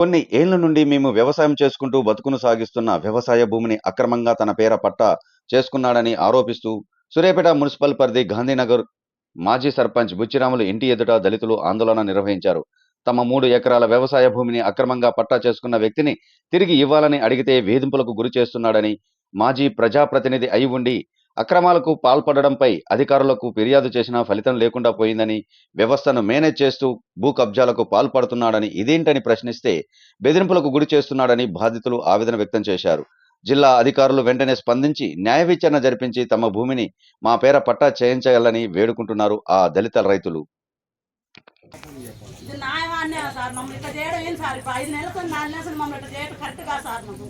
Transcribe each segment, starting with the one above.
కొన్ని ఏళ్ళ నుండి మేము వ్యవసాయం చేసుకుంటూ బతుకును సాగిస్తున్న వ్యవసాయ భూమిని అక్రమంగా తన పేర పట్టా చేసుకున్నాడని ఆరోపిస్తూ సూర్యాపేట మున్సిపల్ పరిధి గాంధీనగర్ మాజీ సర్పంచ్ బుచ్చిరాములు ఇంటి ఎదుట దళితులు ఆందోళన నిర్వహించారు. తమ మూడు ఎకరాల వ్యవసాయ భూమిని అక్రమంగా పట్టా చేసుకున్న వ్యక్తిని తిరిగి ఇవ్వాలని అడిగితే వేధింపులకు గురి చేస్తున్నాడని మాజీ ప్రజాప్రతినిధి అయి ఉండి అక్రమాలకు పాల్పడడంపై అధికారులకు ఫిర్యాదు చేసినా ఫలితం లేకుండా పోయిందని వ్యవస్థను మేనేజ్ చేస్తూ భూ కబ్జాలకు పాల్పడుతున్నాడని ఇదేంటని ప్రశ్నిస్తే బెదిరింపులకు గురి చేస్తున్నాడని బాధితులు ఆవేదన వ్యక్తం చేశారు. జిల్లా అధికారులు వెంటనే స్పందించి న్యాయ విచారణ జరిపించి తమ భూమిని మా పేర పట్టా చేయించాలని వేడుకుంటున్నారు ఆ దళిత రైతులు. ఇది న్యాయమాన్నే సార్? మమ్మల్ని ఇట్లా చేయడం ఏం సార్? ఇప్పుడు ఐదు నెలలకు నాలుగు నెలలు మమ్మల్ని ఇట్లా చేయడం కరెక్ట్ కాదు సార్ మాకు.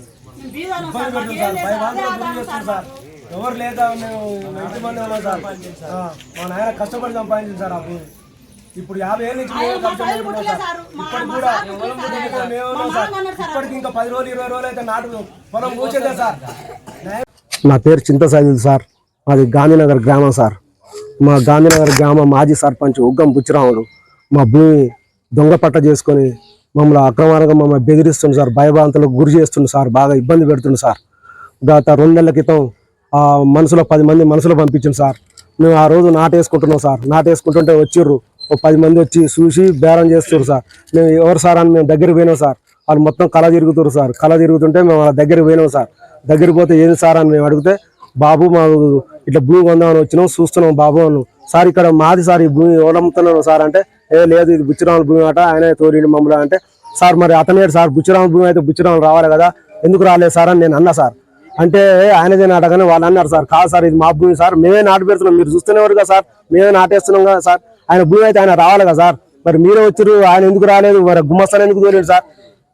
బీదాను సార్ మాకు ఏం లేదు సార్. ఎవరు లేదా మేము ఎంతమంది ఉన్నాం సార్. ఆ, మా నాయన కష్టపడి సంపాదించింది సార్ ఆ భూమి. ఇప్పుడు యాభై ఏళ్ళ నుంచి మేము ఉన్నాం పుట్టలే సార్ మా కూడా. ఇప్పుడు మేము ఉన్నాం సార్. ఇప్పటికి ఇంకా పది రోజులు ఇరవై రోజులు అయితే నాటు పొలం కూర్చేదే సార్. నా పేరు చింత సైదుల్ సార్. మాది గాంధీనగర్ గ్రామం సార్. మా గాంధీనగర్ గ్రామం మాజీ సర్పంచ్ ఉగ్గం బుచ్చిరాముడు. మా భూమి దొంగ పట్ట చేసుకొని మమ్మల్ని అక్రమాలుగా మమ్మల్ని బెదిరిస్తుంది సార్. భయభ్రాంతులకు గురి చేస్తుంది సార్. బాగా ఇబ్బంది పెడుతుంది సార్. గత రెండు నెలల క్రితం మనసులో పది మంది మనసులో పంపించాం సార్. మేము ఆ రోజు నాటేసుకుంటున్నాం సార్. నాటేసుకుంటుంటే వచ్చిర్రు. ఒక పది మంది వచ్చి చూసి బేరం చేస్తారు సార్. మేము ఎవరు సార్ అని మేము దగ్గరికి పోయినాం సార్. వాళ్ళు మొత్తం కళ తిరుగుతారు సార్. కళ తిరుగుతుంటే మేము వాళ్ళ దగ్గరికి పోయినాం సార్. దగ్గరికి పోతే ఏది సార్ అని మేము అడిగితే బాబు మాకు ఇట్లా భూమి కొందామని వచ్చినాం చూస్తున్నాం బాబు అను. సార్ ఇక్కడ మాది సార్ ఈ భూమి ఎవరమ్ముతున్నాను సార్? అంటే ఏ లేదు ఇది బుచ్చిరాముల భూమి అట ఆయన తోడిండు మమ్మల్ని. అంటే సార్ మరి అతనే సార్ బుచ్చిరాముల భూమి అయితే బుచ్చిరాములు రావాలి కదా. ఎందుకు రాలేదు సార్? అని నేను అన్నా సార్. అంటే ఆయనదే నాటగానే వాళ్ళు అన్నారు సార్ కాదు సార్ ఇది మా భూమి సార్ మేమే నాటు పెడుతున్నాం మీరు చూస్తున్నవారు కదా సార్ మేమే నాటేస్తున్నాం కదా సార్ ఆయన భూమి అయితే ఆయన రావాలి కదా సార్ మరి మీరే వచ్చారు ఆయన ఎందుకు రాలేదు మరి గుమ్మస్తాను ఎందుకు తోలేడు సార్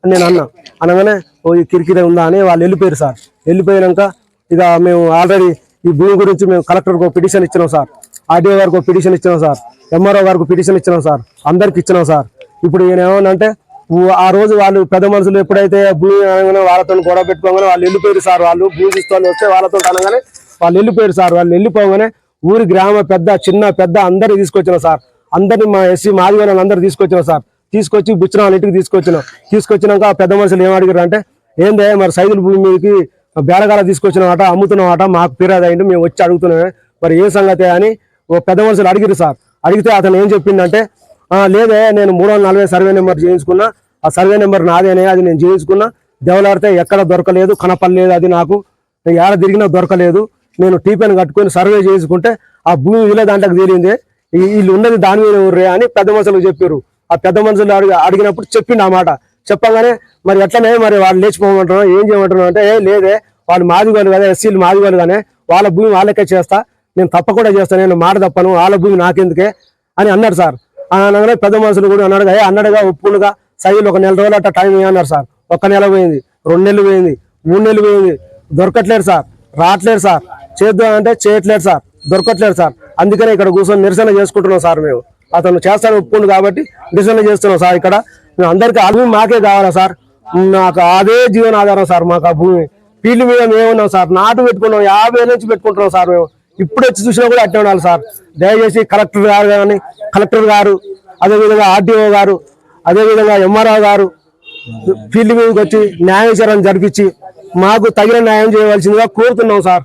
అని నేను అన్నా. అనగానే ఓ ఈ కిరికిరి ఉందా అని వాళ్ళు వెళ్ళిపోయారు సార్. వెళ్ళిపోయాక ఇక మేము ఆల్రెడీ ఈ భూమి గురించి మేము కలెక్టర్కి ఒక పిటిషన్ ఇచ్చినాం సార్. ఆర్డీఓ గారికి ఒక పిటిషన్ ఇచ్చినాం సార్. ఎంఆర్ఓ గారికి పిటిషన్ ఇచ్చినాం సార్. అందరికి ఇచ్చినాం సార్. ఇప్పుడు ఈయన ఏమన్నా అంటే ఆ రోజు వాళ్ళు పెద్ద మనుషులు ఎప్పుడైతే భూమి అనగానే వాళ్ళతో గొడవ పెట్టుకోగానే వాళ్ళు వెళ్ళిపోయారు సార్ వాళ్ళు. భూమి తీసుకొని వస్తే వాళ్ళతో అనగానే వాళ్ళు వెళ్ళిపోయారు సార్. వాళ్ళు వెళ్ళిపోగానే ఊరి గ్రామ పెద్ద చిన్న పెద్ద అందరినీ తీసుకొచ్చిన సార్. అందరినీ మా ఎస్సీ మాది వాళ్ళని అందరు తీసుకొచ్చిన సార్. తీసుకొచ్చి బుచ్చిన వాళ్ళ ఇంటికి తీసుకొచ్చినాం. తీసుకొచ్చినాక ఆ పెద్ద మనుషులు ఏం అడిగారు అంటే ఏందే మరి సైదుల భూమి మీదకి బేరగాల తీసుకొచ్చినామట అమ్ముతున్నామట మాకు ఫిర్యాదు అయింది మేము వచ్చి అడుగుతున్నామే. మరి ఏ సంగతి? అని ఓ పెద్ద మనుషులు అడిగిరు సార్. అడిగితే అతను ఏం చెప్పిందంటే లేదే నేను మూడు వందల నలభై సర్వే నెంబర్ చేయించుకున్నా. ఆ సర్వే నెంబర్ నాదేనే అది నేను చేయించుకున్నా. దేవలాడితే ఎక్కడ దొరకలేదు కనపడలేదు అది నాకు. ఏడ తిరిగినా దొరకలేదు. నేను టీపెన్ కట్టుకొని సర్వే చేసుకుంటే ఆ భూమి వీళ్ళ దాంట్లోకి తేలింది. వీళ్ళు ఉన్నది దాని మీద ఊర్రే అని పెద్ద మనుషులకు చెప్పారు. ఆ పెద్ద మనుషులు అడిగి అడిగినప్పుడు చెప్పిండు ఆ మాట. చెప్పగానే మరి ఎట్లనే మరి వాళ్ళు లేచిపోమంటున్నాం ఏం చేయమంటున్నాం అంటే ఏ లేదే వాళ్ళు మాదిగోలు కదా ఎస్సీలు మాదిగోలు కానీ వాళ్ళ భూమి వాళ్ళకే చేస్తా. నేను తప్పకుండా చేస్తాను నేను మాట తప్పను వాళ్ళ భూమి నాకెందుకే అని అన్నారు సార్. అని అనగానే పెద్ద మనుషులు కూడా అన్నాడుగా అన్నాడుగా ఒప్పుడుగా సైజులు ఒక నెల రోజులు అట్ట టైం అన్నారు సార్. ఒక నెల పోయింది రెండు నెలలు పోయింది మూడు నెలలు పోయింది. దొరకట్లేదు సార్ రావట్లేదు సార్. చేద్దాం అంటే చేయట్లేదు సార్ దొరకట్లేదు సార్. అందుకనే ఇక్కడ కూర్చొని నిరసన చేసుకుంటున్నాం సార్ మేము. అతను చేస్తాను ఒప్పుకుండు కాబట్టి నిరసన చేస్తున్నాం సార్ ఇక్కడ. మేము అందరికీ ఆ మాకే కావాలా సార్? నాకు అదే జీవనాధారం సార్ మాకు ఆ భూమి. ఫీల్డ్ మీద మేము ఉన్నాం సార్. నాటు పెట్టుకున్నాం యాభై నుంచి పెట్టుకుంటున్నాం సార్ మేము. ఇప్పుడు వచ్చి చూసినా కూడా అట్టే ఉండాలి సార్. దయచేసి కలెక్టర్ గారు కానీ కలెక్టర్ గారు అదేవిధంగా ఆర్డీఓ గారు అదేవిధంగా ఎంఆర్ఓ గారు ఫీల్డ్ మీదకి వచ్చి న్యాయ విచారణ జరిపించి మాకు తగిన న్యాయం చేయవలసిందిగా కోరుతున్నాం సార్.